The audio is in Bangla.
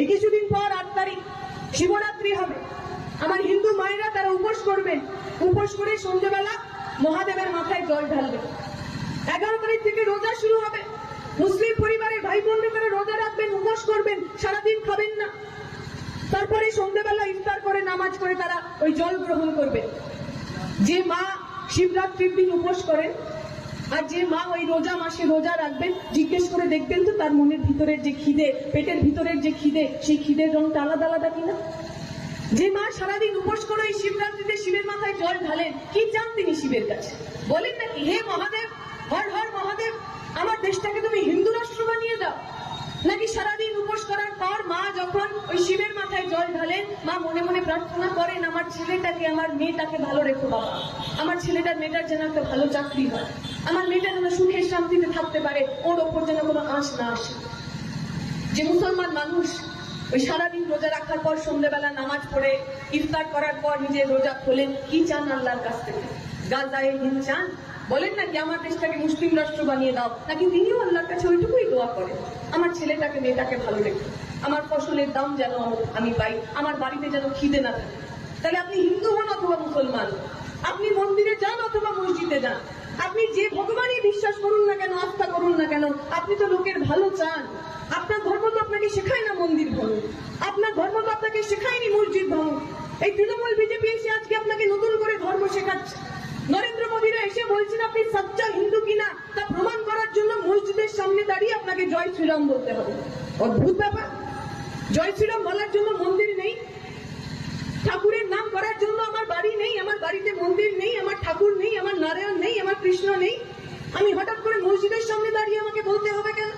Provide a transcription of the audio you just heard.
এই কিছুদিন পর আট তারিখ শিবরাত্রি হবে। আমার হিন্দু মায়েরা তারা উপোস করবেন। উপোস করে সন্ধ্যেবেলা মহাদেবের মাথায় জল ঢালবে এগারো তারিখ থেকে রোজা শুরু হবে। মুসলিম পরিবারের ভাই বোনরা তারা রোজা রাখবেন, উপোস করবেন, সারাদিন খাবেন না। তারপরে সন্ধ্যেবেলা ইফতার করে, নামাজ করে তারা ওই জল গ্রহণ করবে যে মা শিবরাত্রির দিন উপোস করেন আর যে মা ওই রোজা মাসে রোজা রাখবেন, জিজ্ঞেস করে দেখবেন তো তার মনের ভিতরের যে খিদে, পেটের ভিতরের যে খিদে, সেই খিদের রংটা আলাদা আলাদা কিনা? যে মা সারাদিন উপোস করে এই শিবরাত্রিতে শিবের মাথায় জল ঢালেন, কি চান তিনি শিবের কাছে? বলেন নাকি, হে মহাদেব, হর হর মহাদেব আমার দেশটাকে তুমি হিন্দু রাষ্ট্র বানিয়ে দাও নাকি সারাদিন উপোস করার পর মা যখন ওই শিবের মাথায় জল ঢালেন মা মনে মনে প্রার্থনা করেন, আমার ছেলেটাকে, আমার মেয়েটাকে ভালো রেখো বাবা। আমার ছেলেটার মেয়েটার যেন একটা ভালো চাকরি হয়। আমার মেয়েটা যেন সুখে, শান্তিতে থাকতে পারে, ওর ওপর যেন কোনো আঁচ না আসে। যে মুসলমান মানুষ, ওই সারাদিন রোজা রাখার পর সন্ধ্যেবেলা নামাজ পড়ে, ইফতার করার পর নিজের রোজা খোলেন, কি চান আল্লাহর কাছ থেকে? গাজায় হিন্দ চান? বলেন নাকি আমার দেশটাকে মুসলিম রাষ্ট্র বানিয়ে দাও? নাকি তিনিও আল্লাহর কাছে ওইটুকুই দোয়া করেন? আমার ছেলেটাকে, মেয়েটাকে ভালো রেখো আমার ফসলের দাম যেন আমি পাই, আমার বাড়িতে যেন খিদে না থাকে। তাহলে আপনি হিন্দু হন অথবা মুসলমান? আপনি মন্দিরে যান অথবা মসজিদে যান? আপনি যে ভগবানই বিশ্বাস করুন না কেন, আস্থা করুন না কেন, আপনি তো লোকের ভালো চান। আপনার ধর্ম তো আপনাকে শেখায় না মন্দির ভাঙুন আপনার ধর্ম তো আপনাকে শেখায়নি মসজিদ ভাঙুন এই তৃণমূল বিজেপি এসে আজকে আপনাকে নতুন করে ধর্ম শেখাচ্ছে। মোদীরা এসে বলছেন, আপনি সচ্চা হিন্দু কিনা? তা প্রমাণ করার জন্য মসজিদের সামনে দাঁড়িয়ে আপনাকে জয় শ্রীরাম বলতে হবে। অদ্ভুত ব্যাপার। জয় শ্রীরাম বলার জন্য মন্দির নেই। ঠাকুরের নাম করার জন্য আমার বাড়ি নেই, আমার বাড়িতে মন্দির নেই, আমার ঠাকুর নেই, আমার নারায়ণ নেই, আমার কৃষ্ণ নেই। আমি হঠাৎ করে মসজিদের সামনে দাঁড়িয়ে আমাকে বলতে হবে কেন?